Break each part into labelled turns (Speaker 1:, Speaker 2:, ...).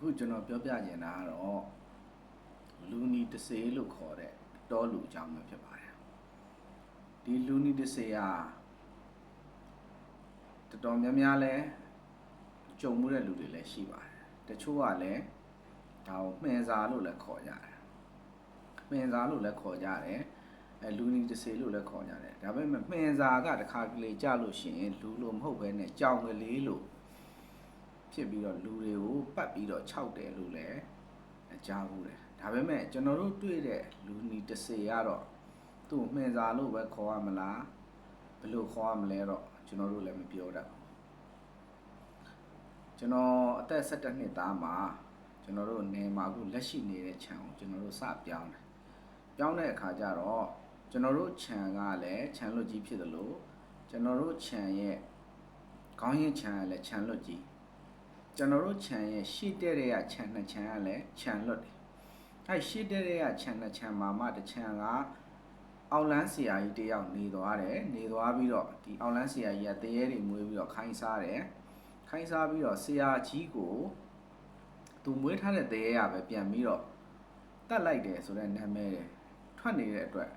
Speaker 1: အခုကျွန်တော်ပြောပြချင်တာကတော့လူနီတစေလို့ခေါ်တဲ့တောလူအကြောင်းပဲဖြစ်ပါတယ်ဒီလူနီတစေဟာတော်တော်များများလဲကြုံမှုတဲ့လူတွေလည်းရှိပါတယ်တချို့ကလည်းဒါကိုမှင်စာလို့လည်းခေါ်ကြတယ်မှင်စာလို့လည်းခေါ်ကြတယ်အဲလူနီတစေလို့လည်းခေါ်ကြတယ်ဒါပေမဲ့မှင်စာကတစ်ခါကလေးကြလို့ရှိရင်လူလို့မဟုတ်ဘဲနဲ့ကြောင်ကလေးလို့ ဖြစ်ပြီးတော့လူတွေကိုပတ်ပြီးတော့ခြောက်တယ်လို့လည်းကြားဘူးတယ်ဒါပေမဲ့ကျွန်တော်တို့တွေ့တဲ့လူနီတစ်စေကတော့သူ့မှင်စာလို့ပဲခေါ်ရမလားဘယ်လိုခေါ်ရမလဲတော့ကျွန်တော်တို့လည်းမပြောတတ်ဘူးကျွန်တော်အသက်17နှစ်သားမှာကျွန်တော်တို့နေမှာအခုလက်ရှိနေတဲ့ခြံကိုကျွန်တော်တို့စပြောင်းတယ်ပြောင်းတဲ့အခါကျတော့ကျွန်တော်တို့ခြံကလည်းခြံလွတ်ကြီးဖြစ်တယ်လို့ကျွန်တော်တို့ခြံရဲ့ခေါင်းရင်ခြံကလည်းခြံလွတ်ကြီး ကျွန်တော်တို့ခြံရဲ့ရှေ့တဲ့တဲ့ကခြံနှစ်ခြံကလည်းခြံလွတ်တယ်။အဲရှေ့တဲ့တဲ့ကခြံနှစ်ခြံမှာမှတစ်ခြံကအောက်လန်းဆရာကြီးတယောက်နေသွားတယ်။နေသွားပြီးတော့ဒီအောက်လန်းဆရာကြီးကတရေတွေမွေးပြီးတော့ခိုင်းစားတယ်။ခိုင်းစားပြီးတော့ဆရာကြီးကိုသူမွေးထားတဲ့တရေရပဲပြန်ပြီးတော့တတ်လိုက်တယ်ဆိုတဲ့နာမည်ထွက်နေတဲ့အတွက်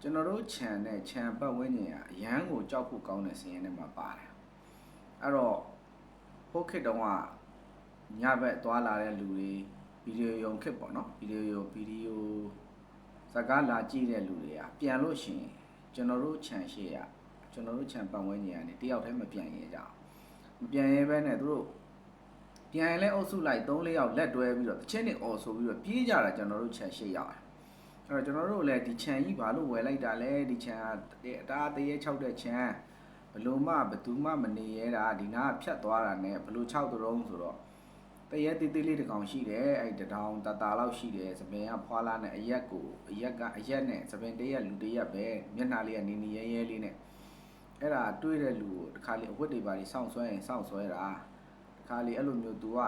Speaker 1: ကျွန်တော်တို့ခြံနဲ့ခြံပတ်ဝန်းကျင်ကအရန်ကိုကြောက်ဖို့ကောင်းတဲ့စီးရင်ထဲမှာပါတယ်။အဲ့တော့ဟုတ် ခေတ်တုန်းကညဘက်သွားလာတဲ့လူတွေဗီဒီယိုယုံခေတ်ပေါ့နော်ဗီဒီယိုယုံဗီဒီယိုစကားလာကြည့်တဲ့လူတွေကပြန်လို့ရှိရင်ကျွန်တော်တို့ခြံရှိရကျွန်တော်တို့ခြံပတ်ဝန်းကျင်ကနေတယောက်တည်းမပြန်ရကြအောင်မပြန်ရဲဘဲနဲ့သူတို့ပြန်ရင်လဲအုပ်စုလိုက်3 4ယောက်လက်တွဲပြီးတော့တစ်ချင်းနဲ့អော်ဆိုပြီးတော့ပြေးကြတာကျွန်တော်တို့ခြံရှိရအဲ့တော့ကျွန်တော်တို့လည်းဒီခြံကြီးဘာလို့ဝယ်လိုက်တာလဲဒီခြံကအတားတရေ၆တဲ့ခြံဘ လို့မှဘသူမှမနေရတာဒီနားဖြတ်သွားတာ ਨੇ ဘလို့6တုံးဆိုတော့တရဲတေးသေးလေးတစ်ကောင်ရှိတယ်အဲ့တတောင်တတာလောက်ရှိတယ်သပင်ကဖွာလာနဲ့အရက်ကိုအရက်ကအရက်နဲ့သပင်တရက်လူတရက်ပဲမျက်နှာလေးကနေနေရဲရဲလေးနဲ့အဲ့ဒါတွေးတဲ့လူကိုတခါလေးအဝတ်တွေပါလေးစောင့်ဆွဲရင်စောင့်ဆွဲတာတခါလေးအဲ့လိုမျိုး तू က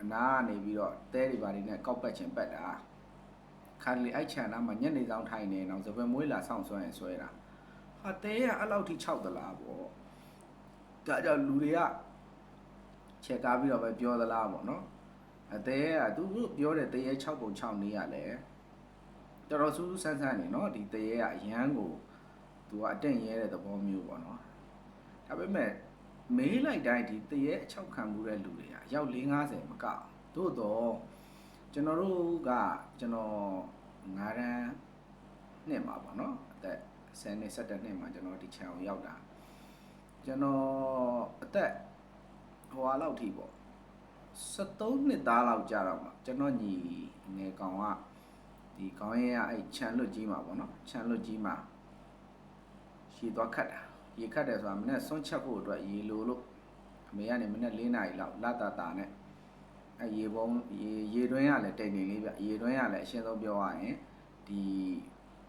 Speaker 1: အနာကနေပြီးတော့တဲတွေပါလေးနဲ့ကောက်ပတ်ချင်ပတ်တာခါလေးအဲ့ချန်နာမှာညနေဆောင်ထိုင်နေတော့သပင်မွေးလာစောင့်ဆွဲရင်ဆွဲတာ ဟာတဲရအဲ့လောက်ထိ6သလားပေါ့ဒါကြောင့်လူတွေကချက်ကားပြီးတော့ပဲပြောသလားပေါ့နော်အတဲရသူတို့ပြောတဲ့တဲရ6ပုံ6နေရလဲတော်တော်စူးစူးဆန်းဆန်းနေနော်ဒီတဲရကအရန်ကိုသူကအတင့်ရဲတဲ့သဘောမျိုးပေါ့နော်ဒါပေမဲ့မေးလိုက်တိုင်းဒီတရေအချောက်ခံမှုတဲ့လူတွေကရောက်450မကအောင်သို့တော့ကျွန်တော်တို့ကကျွန်တော်9တန်းနှစ်မှာပေါ့နော်အသက် 10နှစ်17နှစ်မှာကျွန်တော်ဒီခြံကိုရောက်တာကျွန်တော်အသက်ဟိုဟာလောက်ထိပေါ့73နှစ်သားလောက်ကြာတော့မှကျွန်တော်ညီငယ်ကောင်ကဒီခေါင်းရဲကအဲ့ခြံလွတ်ကြီးမှာပေါ့နော်ခြံလွတ်ကြီးမှာရှည်သွားခတ်တာရေခတ်တယ်ဆိုတာမနေ့ဆွန့်ချက်ဖို့အတွက်ရေလိုလို့အမေကနေမနေ့၄နာရီလောက်လာတာတာနဲ့အဲရေပုံးရေရေတွင်းရလည်းတိတ်နေလေးဗျရေတွင်းရလည်းအရှင်းဆုံးပြောရရင်ဒီ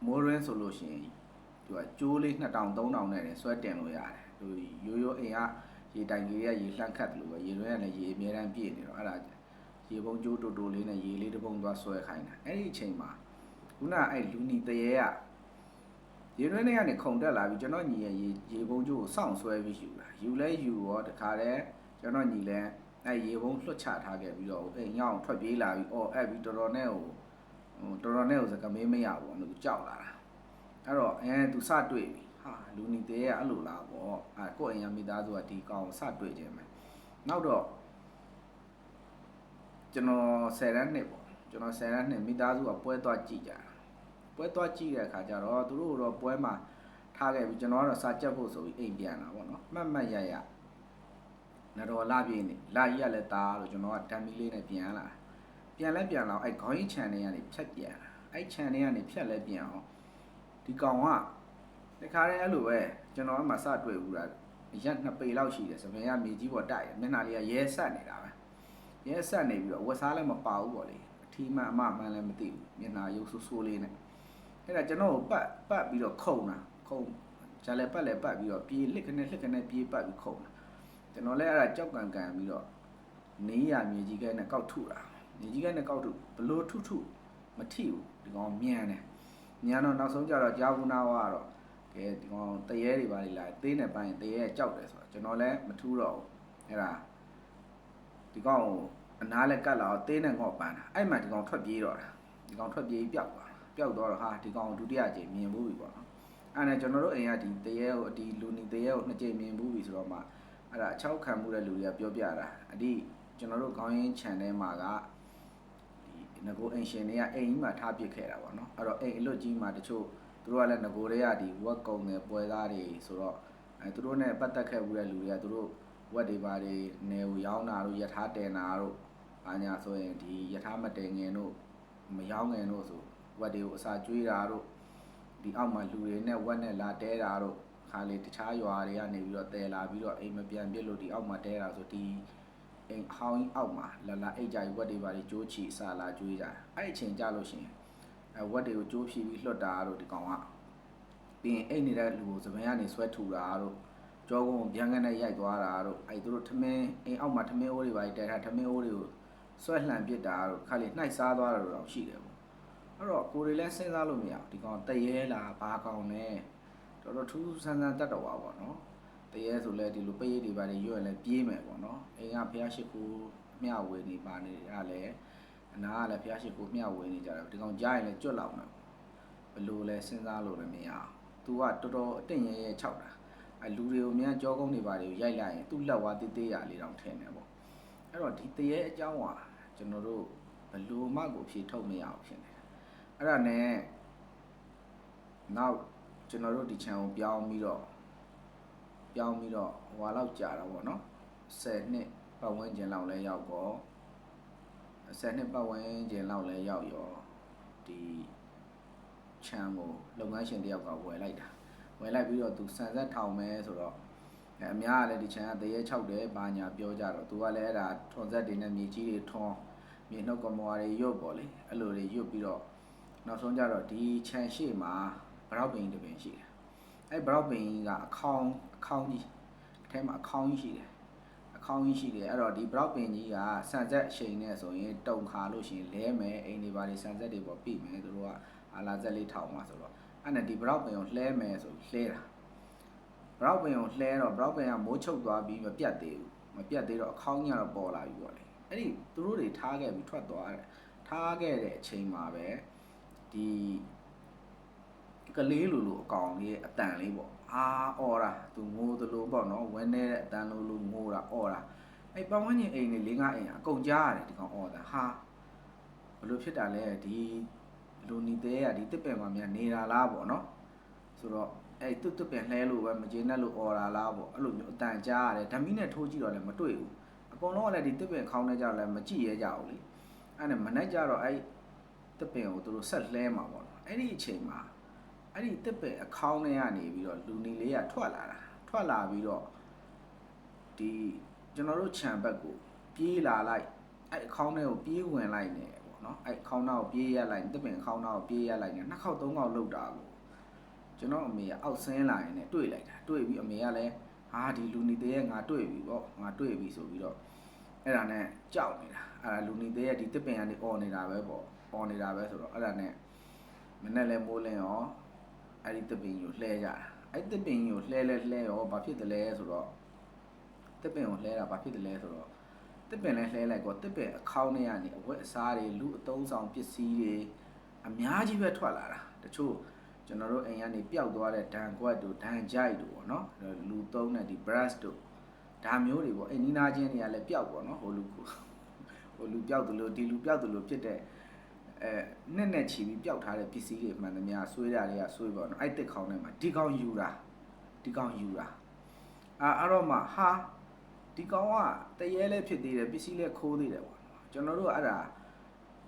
Speaker 1: မိုးရင်းဆိုလို့ရှိရင် သူကကျိုးလေး2000 3000နဲ့လည်းဆွဲတင်လို့ရတယ်သူရိုးရိုးအိမ်ကရေတိုင်ကြီးတွေကရေလှန့်ခတ်တယ်လို့ပဲရေတွင်းရလည်းရေအများတန်းပြည့်နေတော့အဲ့ဒါရေပုံးကျိုးတူတူလေးနဲ့ရေလေးတစ်ပုံသွားဆွဲခိုင်းတာအဲ့ဒီအချိန်မှာခုနအဲ့လူနီတရေကရေတွင်းထဲကနေခုန်တက်လာပြီးကျွန်တော်ညီရဲ့ရေရေပုံးကျိုးကိုစောင့်ဆွဲပြီးယူတာယူလဲယူရောတခါတည်းကျွန်တော်ညီလဲအဲ့ရေပုံးလွှတ်ချထားခဲ့ပြီးတော့အိမ်ညောင်းထွက်ပြေးလာပြီးအော်အဲ့ပြီးတော်တော်နဲ့ဟိုဟိုတော်တော်နဲ့ဟိုစကမေးမရဘူးလို့ကြောက်လာတာ အဲ့တော့အဲသူစတွေ့ပြီဟာလူနီတဲကအဲ့လိုလားပေါ့အဲကိုယ့်အိမ်ရမိသားစုကဒီကောင်စတွေ့ခြင်းပဲနောက်တော့ကျွန်တော်10တန်းနှစ်ပေါ့ကျွန်တော်10တန်းနှစ်မိသားစုကပွဲသွားကြည့်ကြတာပွဲသွားကြည့်တဲ့အခါကျတော့သူတို့တော့ပွဲမှာထားခဲ့ပြီးကျွန်တော်ကတော့စာကြက်ဖို့ဆိုပြီးအိမ်ပြန်လာပေါ့နော်မှတ်မှတ်ရရနတော်လာပြင်းနေလာကြီးကလည်းတာလို့ကျွန်တော်ကဓာမီလေးနဲ့ပြန်လာပြန်လဲပြန်လာအဲ့ခေါင်းကြီးခြံထဲကနေဖြတ်ပြန်လာအဲ့ခြံထဲကနေဖြတ်လဲပြန်အောင် ဒီကောင်ကတခါတည်းအဲ့လိုပဲကျွန်တော်ကမှစတွေ့ဘူးတာရက်နှစ်ပေလောက်ရှိတယ်စပင်ကမြေကြီးပေါ်တိုက်တယ်မျက်နှာလေးကရဲဆက်နေတာပဲရဲဆက်နေပြီးတော့ဝက်စားလည်းမပါဘူးပေါ့လေအထီးမှအမမှန်လည်းမသိဘူးမျက်နှာရုပ်ဆိုးဆိုးလေးနဲ့အဲ့ဒါကျွန်တော်ကိုပတ်ပတ်ပြီးတော့ခုံတာခုံဂျာလဲပတ်လဲပတ်ပြီးတော့ပြေးလစ်ခနဲ့လစ်ခနဲ့ပြေးပတ်ပြီးခုံတာကျွန်တော်လည်းအဲ့ဒါကြောက်ကန်ကန်ပြီးတော့နေရမြေကြီးကဲနဲ့ကောက်ထုတာမြေကြီးကဲနဲ့ကောက်ထုဘလို့ထုထုမထိဘူးဒီကောင်မြန်တယ် မြန်တော့နောက်ဆုံးကြတော့ကြာဘူးနာဝါတော့ကဲဒီကောင်တရေတွေပါလေလာသေးနေပိုင်းတရေကြောက်တယ်ဆိုတော့ကျွန်တော်လည်းမထူးတော့ဘူးအဲ့ဒါဒီကောင်ကိုအနားလက်ကတ်လာတော့သေးနဲ့ငေါ့ပန်းတာအဲ့မှာဒီကောင်ထွက်ပြေးတော့တာဒီကောင်ထွက်ပြေးပျောက်သွားတာပျောက်သွားတော့ဟာဒီကောင်ဒုတိယကြိမ်မြင်ဘူးပြီပေါ့နော်အဲ့ဒါနဲ့ကျွန်တော်တို့အိမ်ကဒီတရေကိုဒီလူနီတရေကိုနှစ်ကြိမ်မြင်ဘူးပြီဆိုတော့မှအဲ့ဒါအချောက်ခံမှုတဲ့လူတွေကပြောပြတာအဒီကျွန်တော်တို့ခေါင်းရင်း channel မှာကဒီ ငကိုအိမ်ရှင်တွေကအိမ်ကြီးမှာထားပစ်ခဲ့တာပေါ့နော်အဲ့တော့အိမ်အလွတ်ကြီးမှာတချို့သူတို့ကလည်းငကိုတွေကဒီဝက်ကုံတွေပွဲသားတွေဆိုတော့အဲသူတို့နဲ့ပတ်သက်ခဲ့မှုတဲ့လူတွေကသူတို့ဝက်တွေပါတွေနေကိုရောင်းတာတို့ယထာတင်တာတို့ဘာညာဆိုရင်ဒီယထာမတင်ငင်တို့မရောင်းငင်တို့ဆိုဝက်တွေကိုအစာကျွေးတာတို့ဒီအောက်မှာလူတွေနဲ့ဝက်နဲ့လာတဲတာတို့ခါလေတခြားရွာတွေကနေပြီးတော့တဲလာပြီးတော့အိမ်မပြန်ပြစ်လို့ဒီအောက်မှာတဲတာဆိုဒီ အိမ်အဟောင်းကြီးအောက်မှာလာလာအိတ်ကြကြီးဝက်တွေပါတွေကျိုးချီအစာလာကျွေးကြတာအဲ့ဒီအချိန်ကြလို့ရှိရင်အဲဝက်တွေကိုကျိုးဖြီးပြီးလွတ်တာတို့ဒီကောင်ကပြီးရင်အိတ်နေတဲ့လူကိုသပင်ကနေဆွဲထူတာတို့ကြောကုန်းကိုဗျံကနဲ့ရိုက်သွားတာတို့အဲ့သူတို့ထမင်းအိမ်အောက်မှာထမင်းအိုးတွေပါတဲထားထမင်းအိုးတွေကိုဆွဲလှန်ပစ်တာတို့ခါလေးနှိုက်စားသွားတာတို့တော့ရှိတယ်ပေါ့အဲ့တော့ကိုယ်တွေလည်းစဉ်းစားလို့မရဘူးဒီကောင်တရေလားဘာကောင်လဲတော်တော်ထူးထူးဆန်းဆန်းတတ်တော်ပါပေါ့နော် တရေဆိုလဲဒီလိုပရိတ်တွေပါနေရွက်လဲပြေးမယ်ပေါ့နော်အိမ်ကဖះရှိခိုးမျှဝေနေပါနေရလဲအနာကလည်းဖះရှိခိုးမျှဝေနေကြတယ်ဒီကောင်ကြားရင်လည်းကြွတ်လောက်မယ်ဘယ်လိုလဲစဉ်းစားလို့လည်းမရအောင် तू ကတော်တော်အတင့်ရဲရဲခြောက်တာအဲလူတွေကိုမြန်ကြောကုန်းတွေပါတယ်ရိုက်လိုက်ရင်သူ့လက်ဝါးတေးသေးရလေးတောင်ထည့်နေပေါ့အဲ့တော့ဒီတရေအကြောင်းဟာကျွန်တော်တို့ဘယ်လိုမှကိုဖြေထုတ်မရအောင်ဖြစ်နေတယ်အဲ့ဒါနဲ့နောက်ကျွန်တော်တို့ဒီ channel ကိုပြောင်းပြီးတော့ ပြောင်းပြီးတော့ဟိုလောက်ကြာတာပေါ့နော်10နှစ်ပတ်ဝန်းကျင်လောက်လဲရောက်တော့10နှစ်ပတ်ဝန်းကျင်လောက်လဲရောက်ရောဒီ channel ကိုလုပ်ငန်းရှင်တယောက်ကဝယ်လိုက်တာဝယ်လိုက်ပြီးတော့သူစံဆက်ထောင်မယ်ဆိုတော့အဲအများကလည်းဒီချန်ကတရေ6တယ်ဘာညာပြောကြတော့သူကလည်းအဲ့ဒါထွန်ဆက်တွေနဲ့မြေကြီးတွေထွန်မြေနှုတ်ကမွာတွေရွတ်ပေါ့လေအဲ့လိုတွေရွတ်ပြီးတော့နောက်ဆုံးကြတော့ဒီချန်ရှိမှာဘရောက်ပင်တစ်ပင်ရှိတယ် အဲ့ဘရောက်ပင်ကအခေါင်းအခေါင်းကြီးအထဲမှာအခေါင်းကြီးရှိတယ်အခေါင်းကြီးရှိတယ်အဲ့တော့ဒီဘရောက်ပင်ကြီးကဆန်ဆက်အချိန်နဲ့ဆိုရင်တုံခါလို့ရှိရင်လဲမယ်အိမ်တွေပါတွေဆန်ဆက်တွေပေါ့ပြီးမယ်သူတို့ကအာလာဆက်လေးထောင်မှာဆိုတော့အဲ့နဲ့ဒီဘရောက်ပင်ကိုလှဲမယ်ဆိုလှဲတာဘရောက်ပင်ကိုလှဲတော့ဘရောက်ပင်ကမိုးချုပ်သွားပြီးမပြတ်သေးဘူးမပြတ်သေးတော့အခေါင်းကြီးကတော့ပေါ်လာပြီပေါ့လေအဲ့ဒီသူတို့တွေထားခဲ့ပြီးထွက်သွားတယ်ထားခဲ့တဲ့အချိန်မှာပဲဒီ ကလေးလိုလိုအကောင်လေးရဲ့အတန်လေးပေါ့အာအော်တာသူငိုသလိုပေါ့နော်ဝင်းနေတဲ့အတန်လိုလိုငိုတာအော်တာအဲ့ပတ်ဝန်းကျင်အိမ်လေး၄၅အိမ်အကုန်ကြားရတယ်ဒီကောင်အော်တာဟာဘလို့ဖြစ်တာလဲဒီလူနီသေးကဒီတစ်ပင်မှာမြန်နေတာလားပေါ့နော်ဆိုတော့အဲ့တွတ်တွတ်ပင်လှဲလို့ပဲမကျေနပ်လို့អော်တာလားပေါ့အဲ့လိုမျိုးအတန်ကြားရတယ်ဓမီနဲ့ထိုးကြည့်တော့လည်းမတွေ့ဘူးအကုန်လုံးကလည်းဒီတစ်ပင်ခေါင်းထဲကြတော့လည်းမကြည့်ရဲကြဘူးလေအဲ့နဲ့မနဲ့ကြတော့အဲ့တစ်ပင်ကိုသူတို့ဆက်လှဲမှာပေါ့နော်အဲ့ဒီအချိန်မှာ အဲ့ဒီတစ်ပင်အခေါင်းထဲကနေပြီးတော့လူနီလေးကထွက်လာတာထွက်လာပြီးတော့ဒီကျွန်တော်တို့ခြံဘက်ကိုပြေးလာလိုက်အဲ့အခေါင်းထဲကိုပြေးဝင်လိုက်နေတယ်ပေါ့နော်အဲ့ခေါင်းသားကိုပြေးရလိုက်တစ်ပင်ခေါင်းသားကိုပြေးရလိုက်နေနှစ်ခေါက်သုံးခေါက်လှုပ်တာကိုကျွန်တော်အမေကအောက်ဆင်းလာရင်လည်းတွေ့လိုက်တာတွေ့ပြီးအမေကလည်းဟာဒီလူနီသေးရဲ့ငါတွေ့ပြီပေါ့ငါတွေ့ပြီဆိုပြီးတော့အဲ့ဒါနဲ့ကြောက်နေတာအဲ့ဒါလူနီသေးရဲ့ဒီတစ်ပင်ကနေអော်နေတာပဲပေါ့អော်နေတာပဲဆိုတော့အဲ့ဒါနဲ့မနဲ့လဲမိုးလင်းရော အဲ့ဒီတစ်ပင်ကိုလှဲကြတာအဲ့တစ်ပင်ကိုလှဲလဲလှဲရောဘာဖြစ်တယ်လဲဆိုတော့တစ်ပင်ကိုလှဲတာဘာဖြစ်တယ်လဲဆိုတော့တစ်ပင်လဲလှဲလိုက်ကောတစ်ပင်အခေါင်းထဲကနေအဝတ်အစားတွေလူအသုံးဆောင်ပစ္စည်းတွေအများကြီးပဲထွက်လာတာတချို့ကျွန်တော်တို့အိမ်ကနေပျောက်သွားတဲ့ဒန်ကွက်တို့ဒန်ကြိုက်တို့ပေါ့နော်အဲ့တော့လူသုံးတဲ့ဒီ brush တို့ဒါမျိုးတွေပေါ့အိမ်နီးနားချင်းတွေကလည်းပျောက်ပေါ့နော်ဟိုလူကိုဟိုလူပျောက်တယ်လို့ဒီလူပျောက်တယ်လို့ဖြစ်တဲ့ အဲနဲ့နဲ့ချီပြီးပျောက်ထားတဲ့ပစ္စည်းတွေမှန်သမျှဆွေးတာတွေကဆွေးပေါ့နော်အဲ့တစ်ခေါင်းထဲမှာဒီကောင်ယူတာဒီကောင်ယူတာအာအဲ့တော့မှဟာဒီကောင်ကတရေလဲဖြစ်သေးတယ်ပစ္စည်းလဲခိုးသေးတယ်ပေါ့နော်ကျွန်တော်တို့ကအဲ့ဒါ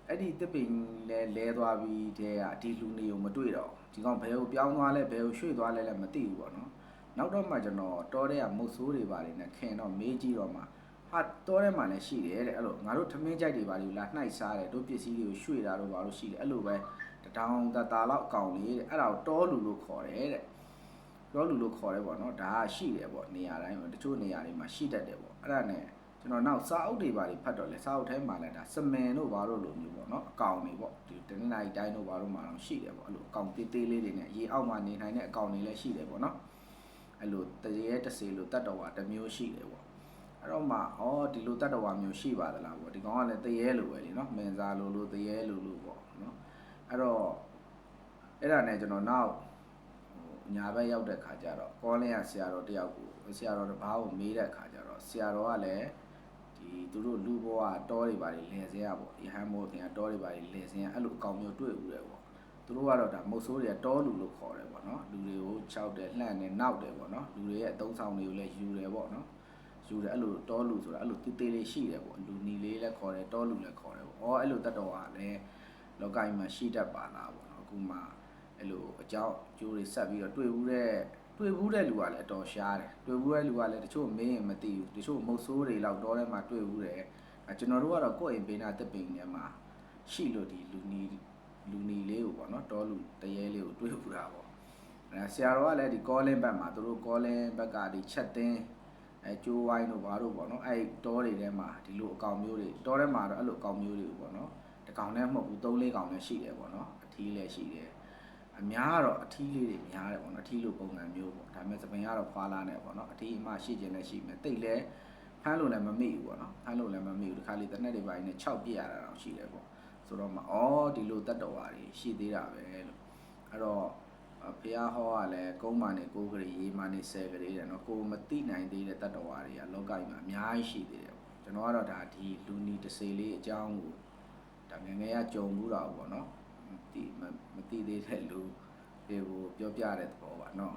Speaker 1: အဲ့ဒီတစ်ပင်လဲလဲသွားပြီးတဲ့ကဒီလူနေကိုမတွေ့တော့ဒီကောင်ဘယ်ကိုပြောင်းသွားလဲဘယ်ကိုရွှေ့သွားလဲလည်းမသိဘူးပေါ့နော်နောက်တော့မှကျွန်တော်တောထဲကမုတ်ဆိုးတွေပါတယ်နဲ့ခင်တော့မေးကြည့်တော့မှ ဟာတောထဲမှာလည်းရှိတယ်တဲ့အဲ့လိုငါတို့ထမင်းကြိုက်တွေပါလို့လာနှိုက်စားတယ်တို့ပစ္စည်းတွေကိုရွှေ့တာတို့ပါလို့ရှိတယ်အဲ့လိုပဲတတောင်တတာလောက်အကောင်လေးတဲ့အဲ့ဒါကိုတောလူလို့ခေါ်တယ်တဲ့ပြောလူလို့ခေါ်ရဲပေါ့နော်ဒါကရှိတယ်ပေါ့နေရာတိုင်းတချို့နေရာတွေမှာရှိတတ်တယ်ပေါ့အဲ့ဒါနဲ့ကျွန်တော်နောက်စာအုပ်တွေပါတွေဖတ်တော့လဲစာအုပ်ထဲမှာလည်းဒါစမင်တို့ဘာလို့လိုမျိုးပေါ့နော်အကောင်တွေပေါ့ဒီတနင်္လာရီတိုင်းတို့ဘာလို့မှတော့ရှိတယ်ပေါ့အဲ့လိုအကောင်တေးသေးလေးတွေနဲ့ရေအောက်မှာနေနိုင်တဲ့အကောင်တွေလည်းရှိတယ်ပေါ့နော်အဲ့လိုတရေတစေလို့တတ်တော်ကတစ်မျိုးရှိတယ်ပေါ့ အဲ့တော့မှဩဒီလိုတတ္တဝါမျိုးရှိပါသလားပေါ့ဒီကောင်ကလည်းတရေလိုပဲလीနော်မင်စာလိုလိုတရေလိုလိုပေါ့နော်အဲ့တော့အဲ့ဒါနဲ့ကျွန်တော်နောက်ဟိုညာဘက်ရောက်တဲ့ခါကျတော့ကောလင်းကဆရာတော်တယောက်ကိုဆရာတော်တစ်ပါးကိုမေးတဲ့ခါကျတော့ဆရာတော်ကလည်းဒီသူတို့လူဘဝတောတွေပါလေလဲစရာပေါ့ယဟန်မိုးတင်ကတောတွေပါလေလဲစရာအဲ့လိုအကောင်မျိုးတွေ့ဦးတယ်ပေါ့သူတို့ကတော့ဒါမုတ်ဆိုးတွေကတောလူလို့ခေါ်တယ်ပေါ့နော်လူတွေကိုခြောက်တယ်လှန့်တယ်နောက်တယ်ပေါ့နော်လူတွေရဲ့အသုံးဆောင်တွေကိုလည်းယူတယ်ပေါ့နော် ယူတယ်အဲ့လိုတောလူဆိုတာအဲ့လိုတေးသေးလေးရှိတယ်ပေါ့လူနီလေးလည်းခေါ်တယ်တောလူလည်းခေါ်တယ်ပေါ့။အော်အဲ့လိုတတ်တော်ကလည်းလောကကြီးမှာရှိတတ်ပါလားပေါ့နော်။အခုမှအဲ့လိုအကြောင်းကျိုးတွေဆက်ပြီးတော့တွေ့ဘူးတဲ့တွေ့ဘူးတဲ့လူကလည်းအတော်ရှားတယ်။တွေ့ဘူးတဲ့လူကလည်းတချို့မင်းရင်မသိဘူး။တချို့မုတ်ဆိုးတွေလောက်တောထဲမှာတွေ့ဘူးတယ်။အဲကျွန်တော်တို့ကတော့ကိုယ့်အိမ်ဘေးနာတက်ပင်ထဲမှာရှိလို့ဒီလူနီလူနီလေးကိုပေါ့နော်တောလူတရေလေးကိုတွေ့ဘူးတာပေါ့။အဲဆရာတော်ကလည်းဒီ calling ဘက်မှာသူတို့ calling ဘက်ကဒီချက်တင်း အဲကျိုးဝိုင်းတို့ဘာတို့ပေါ့နော်အဲတောတွေထဲမှာဒီလိုအကောင်မျိုးတွေတောထဲမှာတော့အဲ့လိုအကောင်မျိုးတွေပေါ့နော်တကောင်နဲ့မဟုတ်ဘူး၃၄ကောင်လည်းရှိတယ်ပေါ့နော်အထီးလည်းရှိတယ်အများကတော့အထီးလေးတွေများတယ်ပေါ့နော်အထီးလိုပုံစံမျိုးပေါ့ဒါပေမဲ့သပင်ကတော့ဖွာလာနေပေါ့နော်အထီးအမှရှိခြင်းလည်းရှိမယ်တိတ်လည်းဖမ်းလို့လည်းမမိဘူးပေါ့နော်ဖမ်းလို့လည်းမမိဘူးဒီခါလေးတစ်နေ့တွေပိုင်းနဲ့6ပြည့်ရတာတော့ရှိတယ်ပေါ့ဆိုတော့မအော်ဒီလိုတတ်တော်ပါတွေရှိသေးတာပဲလို့အဲ့တော့ အဖះဟောကလည်းကုန်းမာနေကိုးကလေးရေးမာနေဆယ်ကလေးတဲ့နော်ကိုမတိနိုင်သေးတဲ့တတ္တဝါတွေကလောကကြီးမှာအများကြီးရှိသေးတယ်ပေါ့ကျွန်တော်ကတော့ဒါဒီလူနီတစ်စေလေးအကြောင်းကိုဒါငယ်ငယ်ကကြုံမှုတာပေါ့နော်မတိမမတိသေးတဲ့လူတွေကိုပြောပြတဲ့သဘောပါနော်